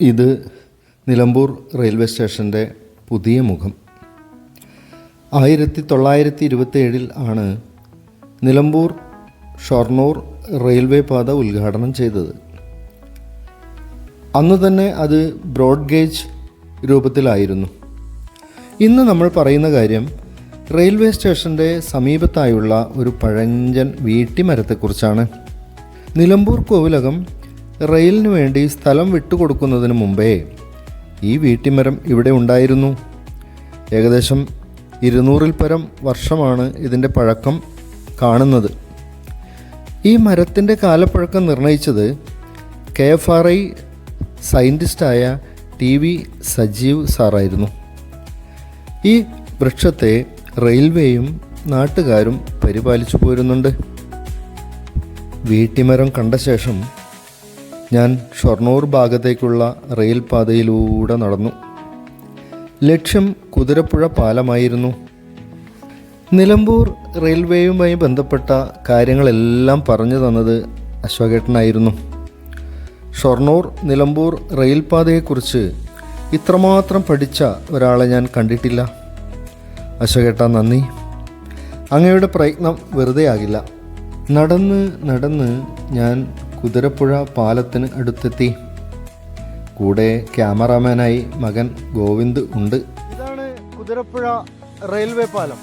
ഇത് നിലമ്പൂർ റെയിൽവേ സ്റ്റേഷന്റെ പുതിയ മുഖം. ആയിരത്തി തൊള്ളായിരത്തി ഇരുപത്തേഴിൽ ആണ് നിലമ്പൂർ ഷൊർണൂർ റെയിൽവേ പാത ഉദ്ഘാടനം ചെയ്തത്. അന്ന് തന്നെ അത് ബ്രോഡ് ഗേജ് രൂപത്തിലായിരുന്നു. ഇന്ന് നമ്മൾ പറയുന്ന കാര്യം റെയിൽവേ സ്റ്റേഷന്റെ സമീപത്തായുള്ള ഒരു പഴഞ്ചൻ വീട്ടിമരത്തെക്കുറിച്ചാണ്. നിലമ്പൂർ കോവിലകം റെയിലിന് വേണ്ടി സ്ഥലം വിട്ടുകൊടുക്കുന്നതിന് മുമ്പേ ഈ വീട്ടിമരം ഇവിടെ ഉണ്ടായിരുന്നു. ഏകദേശം ഇരുന്നൂറിൽ പരം വർഷമാണ് ഇതിന്റെ പഴക്കം കാണുന്നത്. ഈ മരത്തിന്റെ കാലപ്പഴക്കം നിർണയിച്ചത് കെ എഫ് ആർ ഐ സയന്റിസ്റ്റായ ടി വി സജീവ് സാറായിരുന്നു. ഈ വൃക്ഷത്തെ റെയിൽവേയും നാട്ടുകാരും പരിപാലിച്ചു പോരുന്നുണ്ട്. വീട്ടിമരം കണ്ട ശേഷം ഞാൻ ഷൊർണൂർ ഭാഗത്തേക്കുള്ള റെയിൽ പാതയിലൂടെ നടന്നു. ലക്ഷ്യം കുതിരപ്പുഴ പാലമായിരുന്നു. നിലമ്പൂർ റെയിൽവേയുമായി ബന്ധപ്പെട്ട കാര്യങ്ങളെല്ലാം പറഞ്ഞു തന്നത് അശ്വകേട്ടനായിരുന്നു ഷൊർണൂർ നിലമ്പൂർ റെയിൽ പാതയെക്കുറിച്ച് ഇത്രമാത്രം പഠിച്ച ഒരാളെ ഞാൻ കണ്ടിട്ടില്ല. അശ്വകേട്ട നന്ദി. അങ്ങയുടെ പ്രയത്നം വെറുതെ ആകില്ല നടന്ന് നടന്ന് ഞാൻ കുതിരപ്പുഴ പാലത്തിന് അടുത്തെത്തി. കൂടെ ക്യാമറാമാനായി മകൻ ഗോവിന്ദ് ഉണ്ട്. ഇതാണ് കുതിരപ്പുഴ റെയിൽവേ പാലം.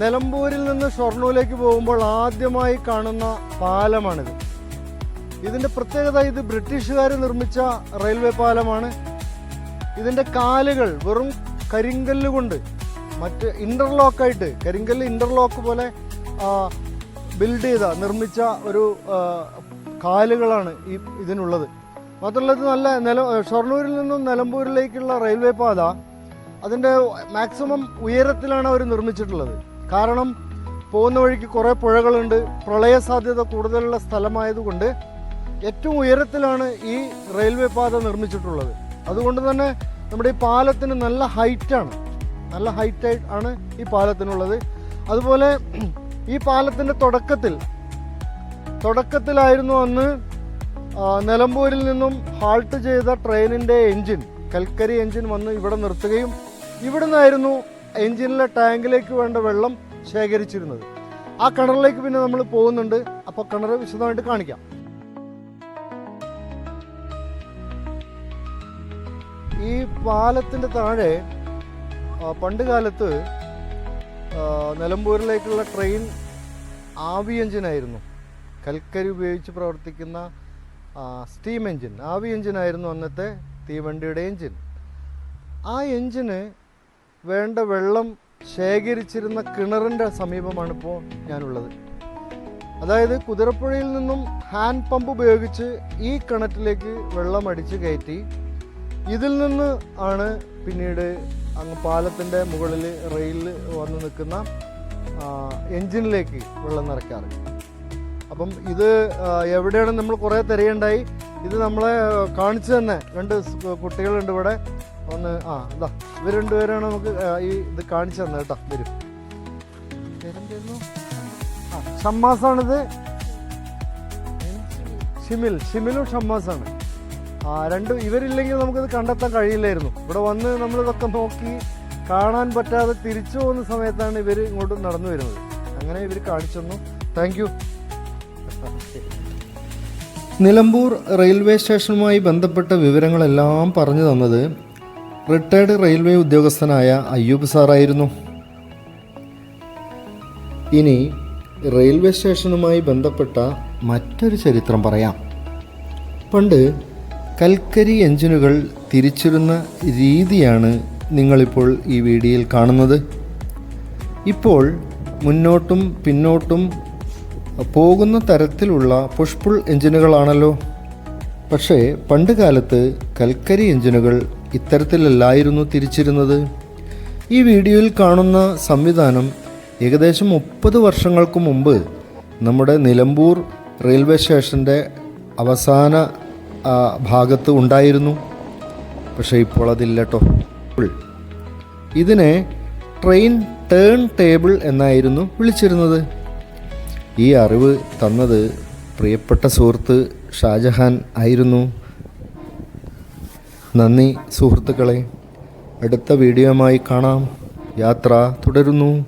നിലമ്പൂരിൽ നിന്ന് ഷൊർണൂരിലേക്ക് പോകുമ്പോൾ ആദ്യമായി കാണുന്ന പാലമാണിത്. ഇതിന്റെ പ്രത്യേകത ഇത് ബ്രിട്ടീഷുകാർ നിർമ്മിച്ച റെയിൽവേ പാലമാണ്. ഇതിന്റെ കാലുകൾ വെറും കരിങ്കല്ല് കൊണ്ട് മറ്റ് ഇന്റർലോക്ക് ആയിട്ട് കരിങ്കല്ല് ഇന്റർലോക്ക് പോലെ ബിൽഡ് ചെയ്ത നിർമ്മിച്ച ഒരു കാലുകളാണ് ഈ ഇതിനുള്ളത്. മാത്രമല്ല ഇത് നല്ല നില ഷൊർണൂരിൽ നിന്നും നിലമ്പൂരിലേക്കുള്ള റെയിൽവേ പാത അതിന്റെ മാക്സിമം ഉയരത്തിലാണ് അവർ നിർമ്മിച്ചിട്ടുള്ളത്. കാരണം പോകുന്ന വഴിക്ക് കുറേ പുഴകളുണ്ട്. പ്രളയ സാധ്യത കൂടുതലുള്ള സ്ഥലമായതുകൊണ്ട് ഏറ്റവും ഉയരത്തിലാണ് ഈ റെയിൽവേ പാത നിർമ്മിച്ചിട്ടുള്ളത്. അതുകൊണ്ട് തന്നെ നമ്മുടെ ഈ പാലത്തിന് നല്ല ഹൈറ്റാണ്. നല്ല ഹൈറ്റ് ആണ് ഈ പാലത്തിനുള്ളത്. അതുപോലെ ഈ പാലത്തിന്റെ തുടക്കത്തിൽ തുടക്കത്തിലായിരുന്നു അന്ന് നിലമ്പൂരിൽ നിന്നും ഹാൾട്ട് ചെയ്ത ട്രെയിനിന്റെ എൻജിൻ കൽക്കരി എൻജിൻ വന്ന് ഇവിടെ നിർത്തുകയും ഇവിടെ നിന്നായിരുന്നു എൻജിനിലെ ടാങ്കിലേക്ക് വേണ്ട വെള്ളം ശേഖരിച്ചിരുന്നത്. ആ കിണറിലേക്ക് പിന്നെ നമ്മൾ പോകുന്നുണ്ട്. അപ്പോൾ കിണർ വിശദമായിട്ട് കാണിക്കാം. ഈ പാലത്തിന്റെ താഴെ പണ്ട് കാലത്ത് നിലമ്പൂരിലേക്കുള്ള ട്രെയിൻ ആവി എഞ്ചിനായിരുന്നു കൽക്കരി ഉപയോഗിച്ച് പ്രവർത്തിക്കുന്ന സ്റ്റീം എഞ്ചിൻ ആവി എഞ്ചിനായിരുന്നു അന്നത്തെ തീവണ്ടിയുടെ എഞ്ചിൻ ആ എഞ്ചിന് വേണ്ട വെള്ളം ശേഖരിച്ചിരുന്ന കിണറിന്റെ സമീപമാണ് ഇപ്പോൾ ഞാനുള്ളത്. അതായത് കുതിരപ്പുഴയിൽ നിന്നും ഹാൻഡ് പമ്പ് ഉപയോഗിച്ച് ഈ കിണറ്റിലേക്ക് വെള്ളം അടിച്ച് കയറ്റി ഇതിൽ നിന്ന് ആണ് പിന്നീട് അങ്ങ് പാലത്തിന്റെ മുകളിൽ റെയിൽ വന്ന് നിൽക്കുന്ന എൻജിനിലേക്ക് വെള്ളം നിറയ്ക്കാറ്. അപ്പം ഇത് എവിടെയാണ് നമ്മൾ കുറേ തിരയുണ്ടായി. ഇത് നമ്മളെ കാണിച്ചു തന്നെ. രണ്ട് കുട്ടികളുണ്ട് ഇവിടെ. ഒന്ന് ആ എന്താ ഇവർ രണ്ടുപേരാണ് നമുക്ക് ഈ ഇത് കാണിച്ചു തന്നെ കേട്ടോ വരും? ആ ഷമ്മാസാണിത്. ഷിമിൽ ഷിമിലും ഷമ്മാസാണ്. ആ രണ്ട് ഇവരില്ലെങ്കിൽ നമുക്കിത് കണ്ടെത്താൻ കഴിയില്ലായിരുന്നു. ഇവിടെ വന്ന് നമ്മളിതൊക്കെ നോക്കി കാണാൻ പറ്റാതെ തിരിച്ചു പോകുന്ന സമയത്താണ് ഇവർ ഇങ്ങോട്ട് നടന്നു വരുന്നത്. അങ്ങനെ ഇവർ കാണിച്ചു തന്നു. താങ്ക് നിലമ്പൂർ റെയിൽവേ സ്റ്റേഷനുമായി ബന്ധപ്പെട്ട വിവരങ്ങളെല്ലാം പറഞ്ഞു തന്നത് റിട്ടയർഡ് റെയിൽവേ ഉദ്യോഗസ്ഥനായ അയ്യൂബ് സാറായിരുന്നു. ഇനി റെയിൽവേ സ്റ്റേഷനുമായി ബന്ധപ്പെട്ട മറ്റൊരു ചരിത്രം പറയാം. പണ്ട് കൽക്കരി എഞ്ചിനുകൾ തിരിച്ചിരുന്ന രീതിയാണ് നിങ്ങളിപ്പോൾ ഈ വീഡിയോയിൽ കാണുന്നത്. ഇപ്പോൾ മുന്നോട്ടും പിന്നോട്ടും പോകുന്ന തരത്തിലുള്ള പുഷ്പുൾ എഞ്ചിനുകളാണല്ലോ. പക്ഷേ പണ്ട് കാലത്ത് കൽക്കരി എഞ്ചിനുകൾ ഇത്തരത്തിലല്ലായിരുന്നു തിരിച്ചിരുന്നത്. ഈ വീഡിയോയിൽ കാണുന്ന സംവിധാനം ഏകദേശം മുപ്പത് വർഷങ്ങൾക്ക് മുമ്പ് നമ്മുടെ നിലമ്പൂർ റെയിൽവേ സ്റ്റേഷന്റെ അവസാന ഭാഗത്ത് ഉണ്ടായിരുന്നു. പക്ഷേ ഇപ്പോൾ അതില്ല കേട്ടോ ഇതിനെ ട്രെയിൻ ടേൺ ടേബിൾ എന്നായിരുന്നു വിളിച്ചിരുന്നത്. ഈ അറിവ് തന്നത് പ്രിയപ്പെട്ട സുഹൃത്ത് ഷാജഹാൻ ആയിരുന്നു. നന്ദി സുഹൃത്തുക്കളെ. അടുത്ത വീഡിയോയുമായി കാണാം. യാത്ര തുടരുന്നു.